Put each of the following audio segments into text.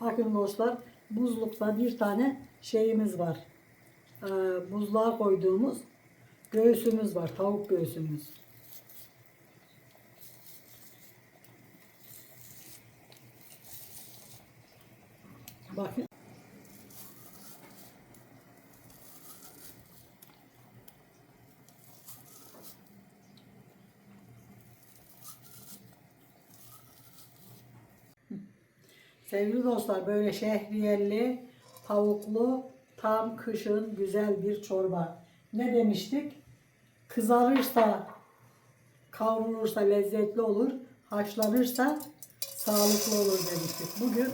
Bakın dostlar buzlukta bir tane şeyimiz var. Ee, buzluğa koyduğumuz göğsümüz var. Tavuk göğsümüz. Bakın. Sevgili dostlar böyle şehriyeli, tavuklu, tam kışın güzel bir çorba. Ne demiştik? Kızarırsa, kavrulursa lezzetli olur, haşlanırsa sağlıklı olur demiştik. Bugün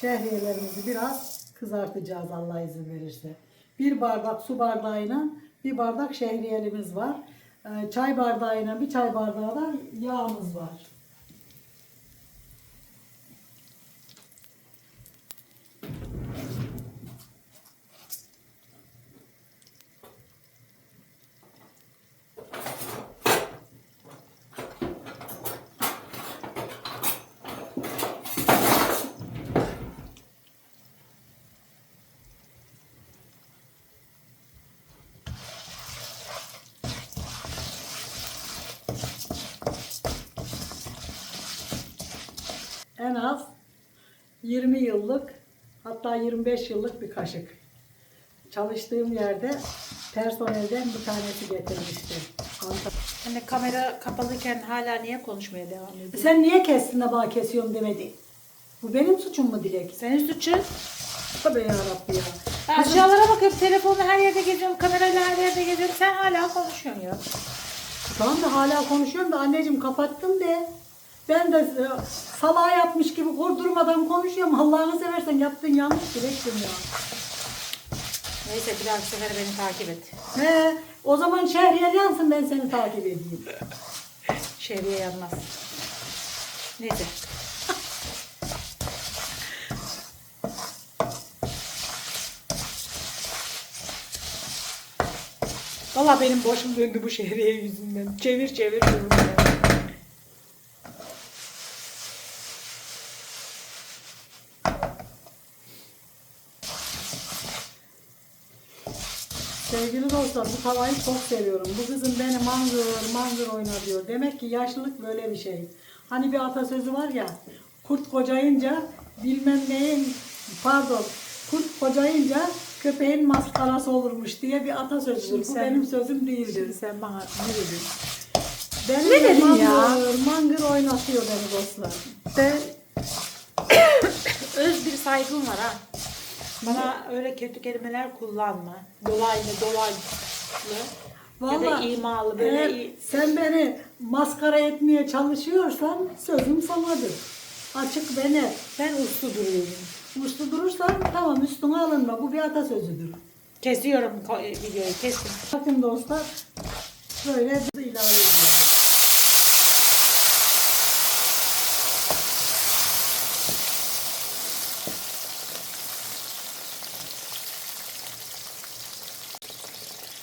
şehriyelerimizi biraz kızartacağız Allah izin verirse. Bir bardak su bardağıyla bir bardak şehriyelimiz var. Ee, Çay bardağıyla bir çay bardağı da yağımız var. En az 20 yıllık hatta 25 yıllık bir kaşık. Çalıştığım yerde personelden bir tanesi getirmişti. Hani kamera kapalıyken hala niye konuşmaya devam ediyorsun? Sen niye kestin de bana kesiyorum demedi. Bu benim suçum mu Dilek? Senin suçun. Tabii ya Rabbi ya. Ben aşağılara bakıyorum, telefonu her yerde geziyorum, kamerayla her yerde geziyorum. Sen hala konuşuyorsun ya. Tamam da hala konuşuyorum da anneciğim kapattım de. Ben de e, salağa yapmış gibi kurdurmadan konuşuyorum. Allah'ını seversen yaptığın yanlış Dilek'cim ya. Neyse bir dahaki sefer beni takip et. He, o zaman şehriyel yansın ben seni takip edeyim. Şehriye yanmaz. Neyse. Valla benim başım döndü bu şehriye yüzünden. Çevir çevir ya. Sevgili dostlar bu tavayı çok seviyorum. Bu kızım beni mangır mangır oynatıyor. Demek ki yaşlılık böyle bir şey. Hani bir atasözü var ya kurt kocayınca bilmem neyin pardon kurt kocayınca köpeğin maskarası olurmuş diye bir atasözüdür. Bu Sen- benim sözüm değildir. Sen bana ne dedin? Beni Ne de dedin mangır, ya? mangır oynatıyor beni dostlar. Ben öz bir saygım var ha. Bana öyle kötü kelimeler kullanma. Dolaylı, dolaylı. ya da Vallahi imalı böyle eğer iyi. sen beni maskara etmeye çalışıyorsan sözüm sanadır. Açık ve net. Ben uslu duruyorum. Uslu durursan tamam üstüne alınma. Bu bir atasözüdür. Kesiyorum videoyu, kestim. Bakın dostlar böyle ilave ediyoruz.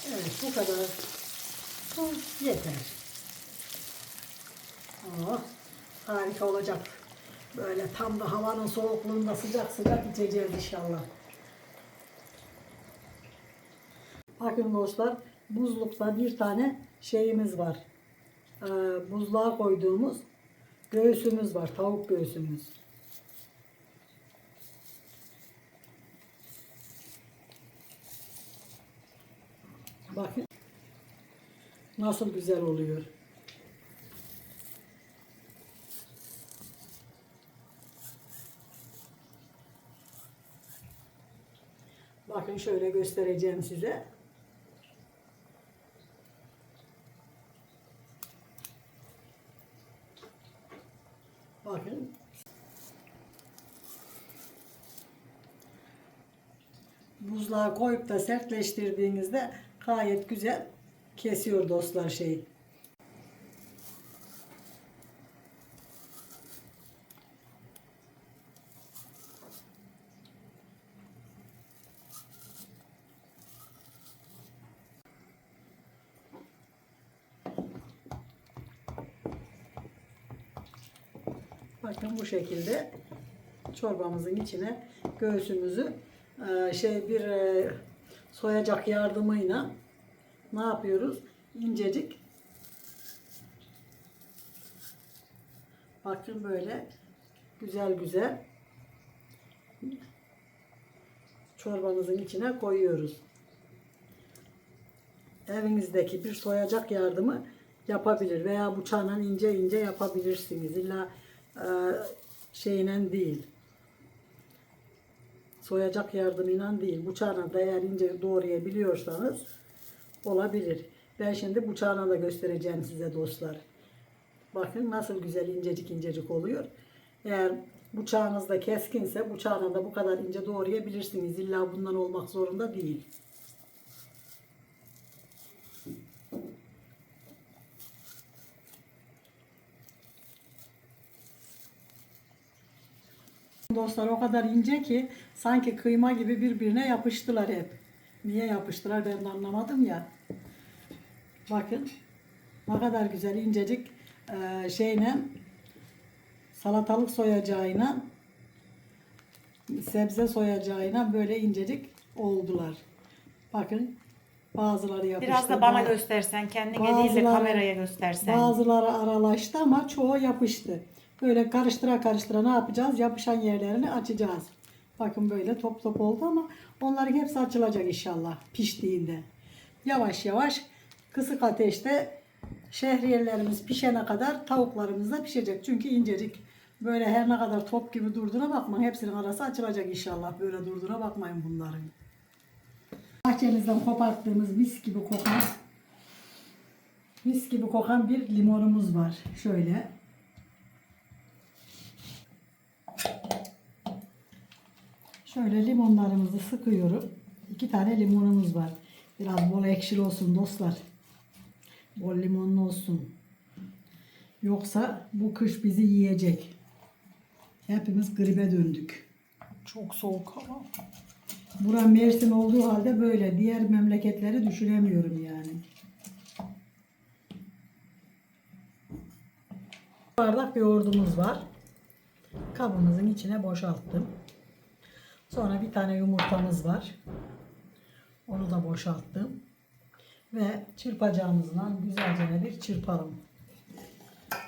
Evet bu kadar. Bu yeter. Oh, harika olacak. Böyle tam da havanın soğukluğunda sıcak sıcak içeceğiz inşallah. Bakın dostlar buzlukta bir tane şeyimiz var. Ee, buzluğa koyduğumuz göğsümüz var. Tavuk göğsümüz. Bakın nasıl güzel oluyor. Bakın şöyle göstereceğim size. Bakın. Buzluğa koyup da sertleştirdiğinizde gayet güzel kesiyor dostlar şeyi. Bakın bu şekilde çorbamızın içine göğsümüzü e, şey bir e, soyacak yardımıyla ne yapıyoruz? İncecik bakın böyle güzel güzel çorbamızın içine koyuyoruz. Evinizdeki bir soyacak yardımı yapabilir veya bıçağla ince ince yapabilirsiniz. İlla şeyle değil. Soyacak yardımıyla değil. Bıçağla da eğer ince doğrayabiliyorsanız olabilir. Ben şimdi bıçağla da göstereceğim size dostlar. Bakın nasıl güzel incecik incecik oluyor. Eğer bıçağınız da keskinse bıçağla da bu kadar ince doğrayabilirsiniz. İlla bundan olmak zorunda değil. Dostlar o kadar ince ki sanki kıyma gibi birbirine yapıştılar hep. Niye yapıştılar ben de anlamadım ya. Bakın ne kadar güzel incecik eee, şeyle salatalık soyacağıyla sebze soyacağıyla böyle incecik oldular. Bakın bazıları yapıştı. Biraz da bana ba- göstersen, kendine değil de kameraya göstersen. Bazıları aralaştı ama çoğu yapıştı. Böyle karıştıra karıştıra ne yapacağız? Yapışan yerlerini açacağız. Bakın böyle top top oldu ama onların hepsi açılacak inşallah piştiğinde. Yavaş yavaş kısık ateşte şehriyelerimiz pişene kadar tavuklarımız da pişecek. Çünkü incecik böyle her ne kadar top gibi durduğuna bakmayın. Hepsinin arası açılacak inşallah. Böyle durduğuna bakmayın bunların. Bahçemizden koparttığımız mis gibi kokan mis gibi kokan bir limonumuz var. Şöyle. Şöyle limonlarımızı sıkıyorum. İki tane limonumuz var. Biraz bol ekşili olsun dostlar. Bol limonlu olsun. Yoksa bu kış bizi yiyecek. Hepimiz gribe döndük. Çok soğuk ama. Bura Mersin olduğu halde böyle. Diğer memleketleri düşünemiyorum yani. bardak yoğurdumuz var. Kabımızın içine boşalttım. Sonra bir tane yumurtamız var. Onu da boşalttım. Ve çırpacağımızla güzelce bir çırpalım.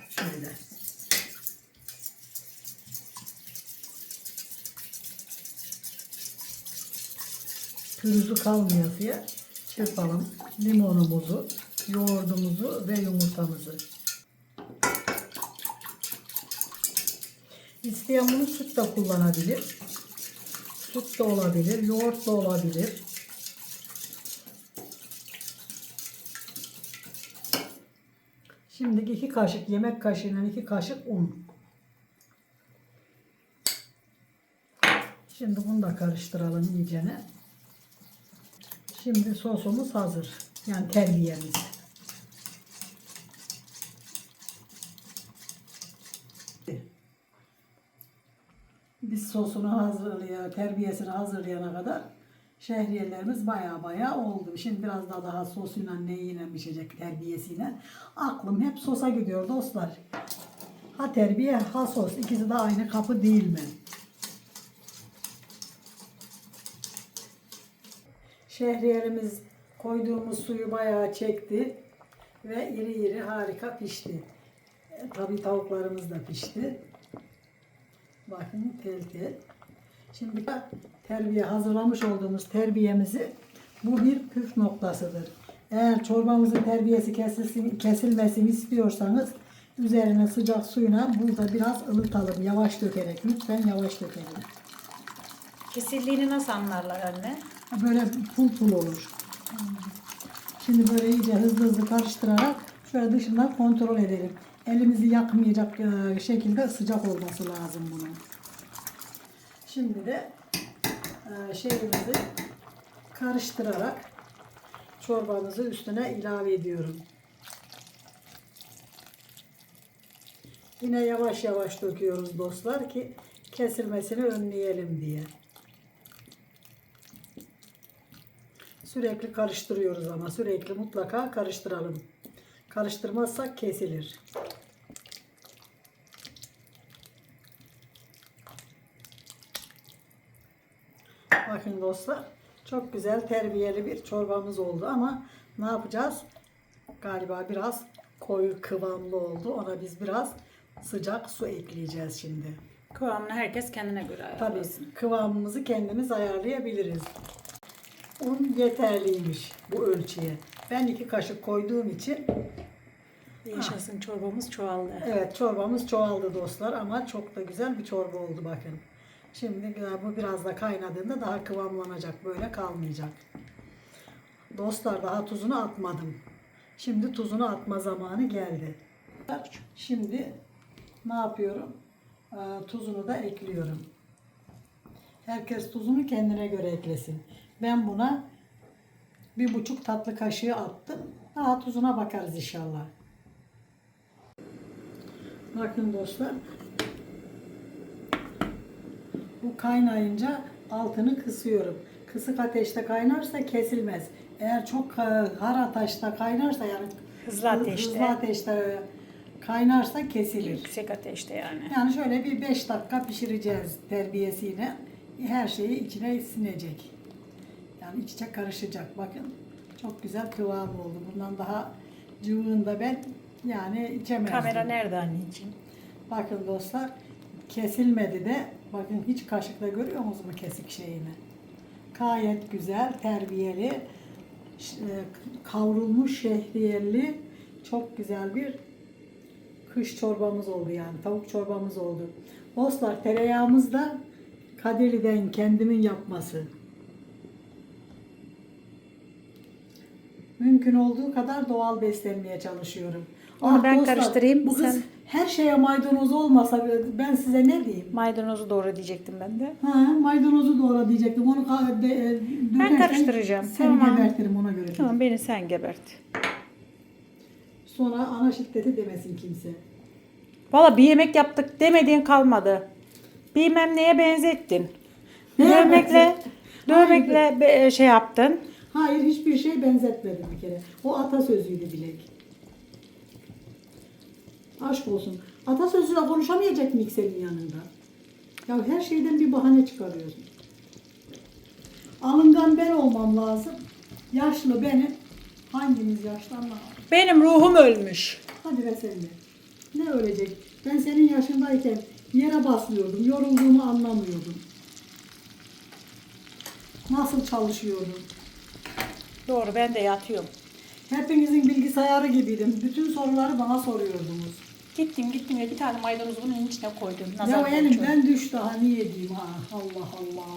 Şöyle. pürüzü kalmayasıya çırpalım. Limonumuzu, yoğurdumuzu ve yumurtamızı. İsteyen bunu süt de kullanabilir. Süt de olabilir, yoğurt da olabilir. Şimdi iki kaşık yemek kaşığıyla iki kaşık un. Şimdi bunu da karıştıralım iyicene. Şimdi sosumuz hazır. Yani terbiyemiz. Biz sosunu hazırlıyor, terbiyesini hazırlayana kadar şehriyelerimiz baya baya oldu. Şimdi biraz daha daha sosuyla neyiyle pişecek terbiyesiyle. Aklım hep sosa gidiyor dostlar. Ha terbiye ha sos. İkisi de aynı kapı değil mi? Şehriyerimiz koyduğumuz suyu bayağı çekti ve iri iri harika pişti. E, tabii tavuklarımız da pişti. Bakın tel tel. Şimdi terbiye hazırlamış olduğumuz terbiyemizi bu bir püf noktasıdır. Eğer çorbamızın terbiyesi kesilsin, kesilmesini istiyorsanız üzerine sıcak suyla burada biraz ılıtalım. Yavaş dökerek. Lütfen yavaş dökelim. Kesildiğini nasıl anlarlar anne? Böyle pul pul olur. Şimdi böyle iyice hızlı hızlı karıştırarak şöyle dışından kontrol edelim. Elimizi yakmayacak e, şekilde sıcak olması lazım bunun. Şimdi de e, şeyimizi karıştırarak çorbamızı üstüne ilave ediyorum. Yine yavaş yavaş döküyoruz dostlar ki kesilmesini önleyelim diye. Sürekli karıştırıyoruz ama sürekli mutlaka karıştıralım. Karıştırmazsak kesilir. Bakın dostlar çok güzel terbiyeli bir çorbamız oldu ama ne yapacağız? Galiba biraz koyu kıvamlı oldu. Ona biz biraz sıcak su ekleyeceğiz şimdi. Kıvamını herkes kendine göre Tabii ayarlasın. kıvamımızı kendimiz ayarlayabiliriz. Un yeterliymiş bu ölçüye. Ben iki kaşık koyduğum için Yaşasın çorbamız çoğaldı. evet çorbamız çoğaldı dostlar ama çok da güzel bir çorba oldu bakın. Şimdi bu biraz da kaynadığında daha kıvamlanacak böyle kalmayacak. Dostlar daha tuzunu atmadım. Şimdi tuzunu atma zamanı geldi. Şimdi ne yapıyorum? Ee, tuzunu da ekliyorum. Herkes tuzunu kendine göre eklesin. Ben buna bir buçuk tatlı kaşığı attım. Daha tuzuna bakarız inşallah. Bakın dostlar. Bu kaynayınca altını kısıyorum. Kısık ateşte kaynarsa kesilmez. Eğer çok e, har ateşte kaynarsa yani Hızlı ateşte. hızlı ateşte kaynarsa kesilir. Yüksek ateşte yani. Yani şöyle bir 5 dakika pişireceğiz terbiyesiyle. Her şeyi içine sinecek. Yani iç içe karışacak. Bakın çok güzel kıvam oldu. Bundan daha cıvığında ben yani içemezdim. Kamera nerede anneciğim? Bakın dostlar kesilmedi de bakın hiç kaşıkla görüyor musunuz kesik şeyini? Gayet güzel, terbiyeli, e, kavrulmuş şehriyeli çok güzel bir kış çorbamız oldu yani tavuk çorbamız oldu. Dostlar tereyağımız da Kadirli'den kendimin yapması. Mümkün olduğu kadar doğal beslenmeye çalışıyorum. Onu ben karıştırayım, Bu kız sen- her şeye maydanoz olmasa ben size ne diyeyim? Maydanozu doğru diyecektim ben de. Ha, maydanozu doğra diyecektim. Onu de, e, dökersen karıştıracağım. Seni Tamam. gebertirim ona göre. Tamam beni sen gebert. Sonra ana şiddeti demesin kimse. Valla bir yemek yaptık demediğin kalmadı. Bilmem neye benzettin. Neye Dövmekle, dövmekle be- şey yaptın. Hayır hiçbir şey benzetmedim bir kere. O atasözüydü bilek. Aşk olsun. Atasözüyle konuşamayacak mı senin yanında? Ya her şeyden bir bahane çıkarıyorsun. Alıngan ben olmam lazım. Yaşlı benim. Hangimiz yaşlı anlamadım. Benim ruhum ölmüş. Hadi be sen de. Ne ölecek? Ben senin yaşındayken yere basmıyordum. Yorulduğumu anlamıyordum. Nasıl çalışıyordum? Doğru ben de yatıyorum. Hepinizin bilgisayarı gibiydim. Bütün soruları bana soruyordunuz. Gittim gittim ve bir tane maydanozu bunun içine koydum. ya Nazar boncuğu. elimden düş daha niye diyeyim ha. Allah Allah.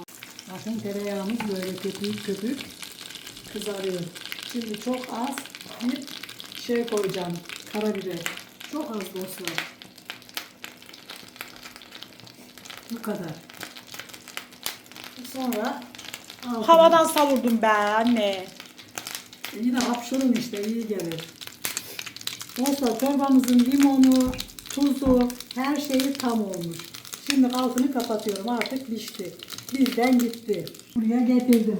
Bakın tereyağımız böyle köpük köpük kızarıyor. Şimdi çok az bir şey koyacağım. Karabiber. Çok az dostlar. Bu kadar. Sonra Havadan savurdum ben anne. Yine hapşurun işte iyi gelir. Dostlar çorbamızın limonu, tuzu, her şeyi tam olmuş. Şimdi altını kapatıyorum artık pişti. Bizden gitti. Buraya getirdim.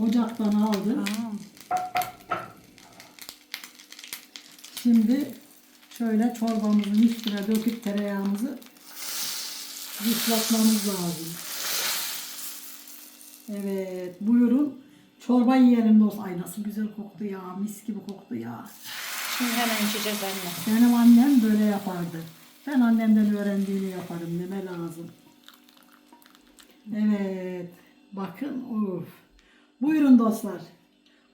Ocaktan aldım. Şimdi şöyle çorbamızın üstüne döküp tereyağımızı yıpratmamız lazım. Evet, buyurun. Çorba yiyelim dost. Ay nasıl güzel koktu ya. Mis gibi koktu ya. Şimdi hemen içeceğiz anne. Benim annem böyle yapardı. Ben annemden öğrendiğini yaparım. Neme lazım. Evet. Bakın. Uf. Buyurun dostlar.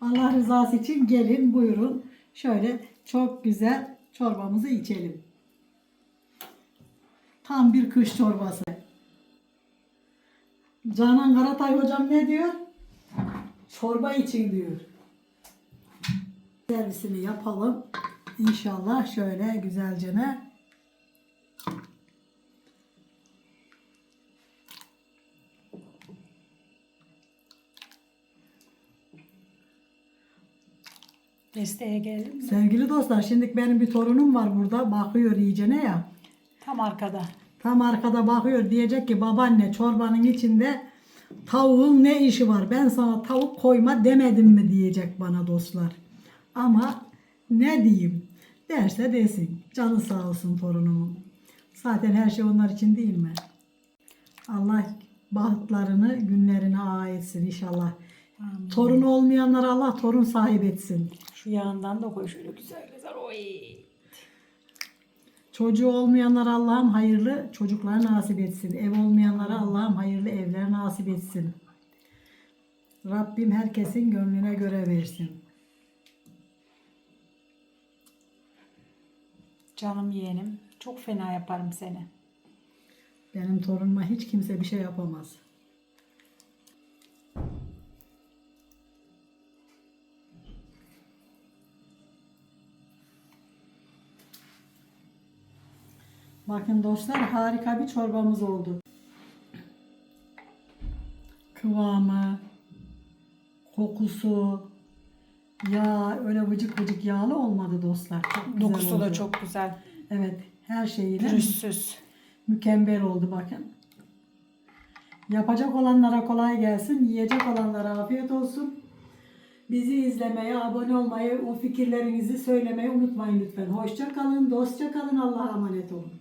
Allah rızası için gelin buyurun. Şöyle çok güzel çorbamızı içelim. Tam bir kış çorbası. Canan Karatay hocam ne diyor? Çorba için diyor. Servisini yapalım. İnşallah şöyle güzelce ne? Desteğe geldim. Sevgili dostlar şimdi benim bir torunum var burada bakıyor iyicene ya. Tam arkada. Tam arkada bakıyor diyecek ki babaanne çorbanın içinde tavuğun ne işi var? Ben sana tavuk koyma demedim mi diyecek bana dostlar. Ama ne diyeyim? Derse desin. Canı sağ olsun torunumun. Zaten her şey onlar için değil mi? Allah bahtlarını, günlerine ait etsin inşallah. Torun olmayanlara Allah torun sahip etsin. Şu yağından da koy şöyle güzel güzel. Oy. Çocuğu olmayanlara Allah'ım hayırlı çocuklar nasip etsin. Ev olmayanlara Allah'ım hayırlı evler nasip etsin. Rabbim herkesin gönlüne göre versin. Canım yeğenim. Çok fena yaparım seni. Benim torunuma hiç kimse bir şey yapamaz. Bakın dostlar harika bir çorbamız oldu. Kıvamı, kokusu, yağ öyle vıcık vıcık yağlı olmadı dostlar. Çok güzel Dokusu da oldu. çok güzel. Evet her şeyiyle Pürüzsüz. mükemmel oldu bakın. Yapacak olanlara kolay gelsin, yiyecek olanlara afiyet olsun. Bizi izlemeye, abone olmayı, o fikirlerinizi söylemeyi unutmayın lütfen. Hoşça kalın, dostça kalın, Allah'a emanet olun.